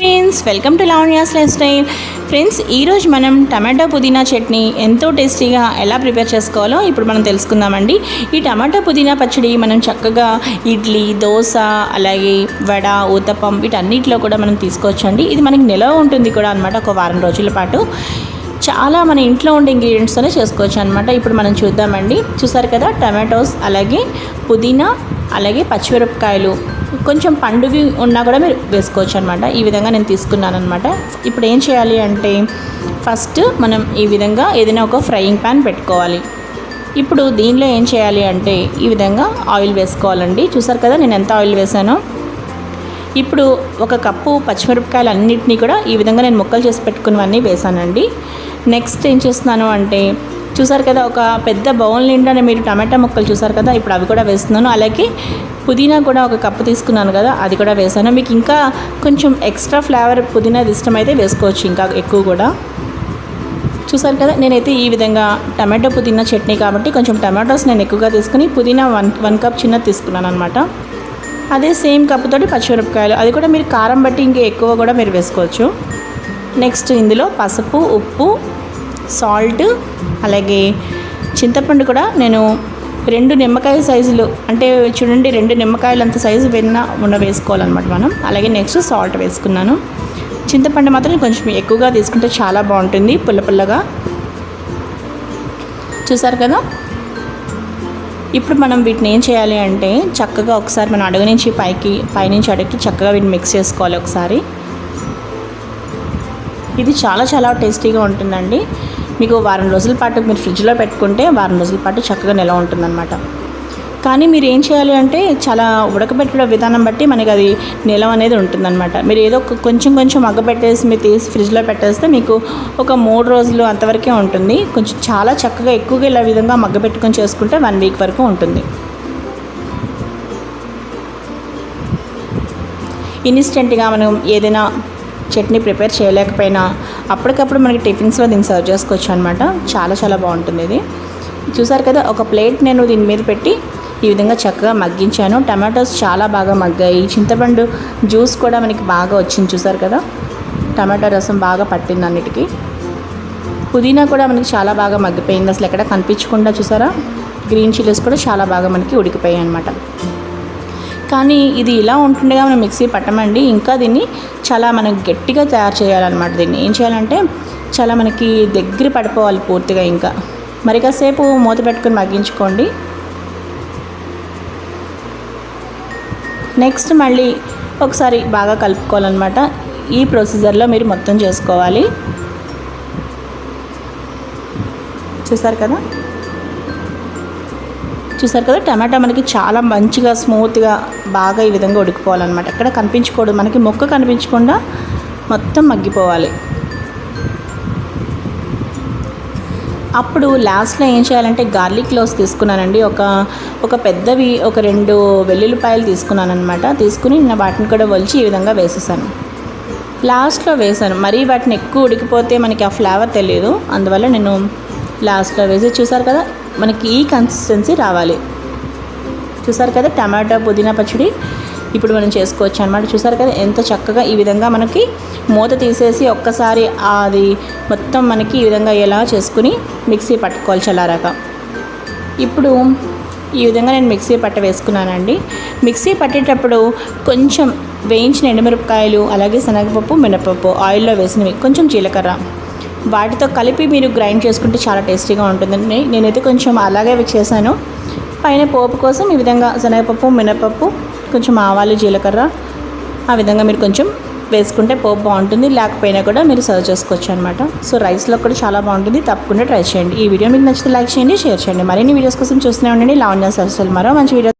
Friends welcome to Lavanya's life style friends ఈరోజు మనం tomato పుదీనా చట్నీ ఎంతో టేస్టీగా ఎలా ప్రిపేర్ చేసుకోవాలో ఇప్పుడు మనం తెలుసుకుందామండి. ఈ టమాటో పుదీనా పచ్చడి మనం చక్కగా ఇడ్లీ దోశ అలాగే వడ ఊతప్పం వీటన్నిటిలో కూడా మనం తీసుకోవచ్చండి. ఇది మనకి నిలవ ఉంటుంది కూడా అనమాట ఒక వారం రోజుల పాటు. చాలా మన ఇంట్లో ఉండే ఇంగ్రీడియంట్స్తోనే చేసుకోవచ్చు అనమాట ఇప్పుడు మనం చూద్దామండి. చూసారు కదా టమాటోస్ అలాగే పుదీనా అలాగే పచ్చిమిరపకాయలు. కొంచెం పండువి ఉన్నా కూడా మీరు వేసుకోవచ్చు అనమాట ఈ విధంగా నేను తీసుకున్నాను అనమాట ఇప్పుడు ఏం చేయాలి అంటే ఫస్ట్ మనం ఈ విధంగా ఏదైనా ఒక ఫ్రైయింగ్ ప్యాన్ పెట్టుకోవాలి. ఇప్పుడు దీనిలో ఏం చేయాలి అంటే ఈ విధంగా ఆయిల్ వేసుకోవాలండి. చూసారు కదా నేను ఎంత ఆయిల్ వేసానో. ఇప్పుడు ఒక కప్పు పచ్చిమిరపకాయలు అన్నింటినీ కూడా ఈ విధంగా నేను ముక్కలు చేసి పెట్టుకున్నవన్నీ వేసానండి. నెక్స్ట్ ఏం చేస్తున్నాను అంటే చూసారు కదా ఒక పెద్ద బౌల్ నిండా మీరు టమాటా ముక్కలు చూసారు కదా ఇప్పుడు అవి కూడా వేస్తున్నాను. అలాగే పుదీనా కూడా ఒక కప్పు తీసుకున్నాను కదా అది కూడా వేసాను. మీకు ఇంకా కొంచెం ఎక్స్ట్రా ఫ్లేవర్ పుదీనాది ఇష్టమైతే వేసుకోవచ్చు ఇంకా ఎక్కువ కూడా. చూసారు కదా నేనైతే ఈ విధంగా టమాటో పుదీనా చట్నీ కాబట్టి కొంచెం టమాటోస్ నేను ఎక్కువగా తీసుకుని పుదీనా వన్ వన్ కప్ చిన్నది తీసుకున్నాను అనమాట అదే సేమ్ కప్పుతోటి పచ్చిమిరపకాయలు. అది కూడా మీరు కారం బట్టి ఇంకా ఎక్కువ కూడా మీరు వేసుకోవచ్చు. నెక్స్ట్ ఇందులో పసుపు ఉప్పు సాల్ట్ అలాగే చింతపండు కూడా నేను రెండు నిమ్మకాయ సైజులు అంటే చూడండి రెండు నిమ్మకాయలు అంత సైజు వెన్న ఉన్న వేసుకోవాలన్నమాట మనం. అలాగే నెక్స్ట్ సాల్ట్ వేసుకున్నాను. చింతపండు మాత్రం కొంచెం ఎక్కువగా తీసుకుంటే చాలా బాగుంటుంది పుల్ల పుల్లగా. చూసారు కదా? ఇప్పుడు మనం వీటిని ఏం చేయాలి అంటే చక్కగా ఒకసారి మనం అడుగు నుంచి పైకి పైనుంచి అడుగుకి చక్కగా వీటిని మిక్స్ చేసుకోవాలి ఒకసారి. ఇది చాలా చాలా టేస్టీగా ఉంటుందండి. మీకు వారం రోజుల పాటు మీరు ఫ్రిడ్జ్లో పెట్టుకుంటే వారం రోజుల పాటు చక్కగా నిల్వ ఉంటుందన్నమాట. కానీ మీరు ఏం చేయాలి అంటే చాలా ఉడకబెట్టడం విధానం బట్టి మనకి అది నిలవ అనేది ఉంటుందన్నమాట. మీరు ఏదో ఒక కొంచెం కొంచెం మగ్గబెట్టేసి మీరు తీసి ఫ్రిడ్జ్లో పెట్టేస్తే మీకు ఒక మూడు రోజులు అంతవరకే ఉంటుంది. కొంచెం చాలా చక్కగా ఎక్కువగా ఇలా విధంగా మగ్గబెట్టుకొని చేసుకుంటే వన్ వీక్ వరకు ఉంటుంది. ఇన్స్టెంట్గా మనం ఏదైనా చట్నీ ప్రిపేర్ చేయలేకపోయినా. అప్పటికప్పుడు మనకి టిఫిన్స్లో దీన్ని సర్వ్ చేసుకోవచ్చు అనమాట చాలా చాలా బాగుంటుంది ఇది. చూసారు కదా ఒక ప్లేట్ నేను దీని మీద పెట్టి ఈ విధంగా చక్కగా మగ్గించాను. టమాటోస్ చాలా బాగా మగ్గాయి. చింతపండు జ్యూస్ కూడా మనకి బాగా వచ్చింది చూసారు కదా? టమాటో రసం బాగా పట్టింది అన్నిటికీ. పుదీనా కూడా మనకి చాలా బాగా మగ్గిపోయింది. అసలు ఎక్కడ కనిపించకుండా చూసారా? గ్రీన్ చిల్లీస్ కూడా చాలా బాగా మనకి ఉడికిపోయాయి అనమాట కానీ ఇది ఇలా ఉంటుండగా మనం మిక్సీ పట్టమండి. ఇంకా దీన్ని చాలా మనం గట్టిగా తయారు చేయాలన్నమాట దీన్ని. ఏం చేయాలంటే చాలా మనకి దగ్గర పడిపోవాలి పూర్తిగా ఇంకా. మరి కాసేపు మూత పెట్టుకొని మగ్గించుకోండి. నెక్స్ట్ మళ్ళీ ఒకసారి బాగా కలుపుకోవాలన్నమాట. ఈ ప్రొసీజర్లో మీరు మొత్తం చేసుకోవాలి. చూసారు కదా? చూసారు కదా టమాటా మనకి చాలా మంచిగా స్మూత్గా బాగా ఈ విధంగా ఉడికిపోవాలన్నమాట. ఎక్కడ కనిపించకూడదు. మనకి మొక్క కనిపించకుండా మొత్తం మగ్గిపోవాలి. అప్పుడు లాస్ట్లో ఏం చేయాలంటే గార్లిక్ క్లోవ్స్ తీసుకున్నానండి. ఒక ఒక పెద్దవి ఒక రెండు వెల్లుల్లిపాయలు తీసుకున్నాను అనమాట తీసుకుని నేను వాటిని కూడా వలిచి ఈ విధంగా వేసేసాను. లాస్ట్లో వేసాను. మరీ వాటిని ఎక్కువ ఉడికిపోతే మనకి ఆ ఫ్లేవర్ తెలియదు అందువల్ల నేను లాస్ట్లో వేసి చూసారు కదా మనకి ఈ కన్సిస్టెన్సీ రావాలి. చూసారు కదా టమాటో పుదీనా పచ్చడి? ఇప్పుడు మనం చేసుకోవచ్చు అనమాట చూసారు కదా ఎంత చక్కగా ఈ విధంగా మనకి మూత తీసేసి ఒక్కసారి అది మొత్తం మనకి ఈ విధంగా ఎలా చేసుకుని మిక్సీ పట్టుకోవాలి చల్లారాక. ఇప్పుడు ఈ విధంగా నేను మిక్సీ పట్ట వేసుకున్నానండి. మిక్సీ పట్టేటప్పుడు కొంచెం వేయించిన ఎండుమిరపకాయలు అలాగే శనగపప్పు మినపప్పు ఆయిల్లో వేసినవి కొంచెం జీలకర్ర. వాటితో కలిపి మీరు గ్రైండ్ చేసుకుంటే చాలా టేస్టీగా ఉంటుందండి. నేనైతే కొంచెం అలాగే చేశాను. పైన పోపు కోసం ఈ విధంగా శనగపప్పు మినపప్పు కొంచెం ఆవాలు జీలకర్ర ఆ విధంగా మీరు కొంచెం వేసుకుంటే పోపు బాగుంటుంది. లేకపోయినా కూడా మీరు సర్వ్ చేసుకోవచ్చు అనమాట సో రైస్లో కూడా చాలా బాగుంటుంది. తప్పకుండా ట్రై చేయండి. ఈ వీడియో మీకు నచ్చితే లైక్ చేయండి షేర్ చేయండి. మరిన్ని వీడియోస్ కోసం చూస్తూనే ఉండండి. లావణ్య సరస్వల్ మరో మంచి వీడియో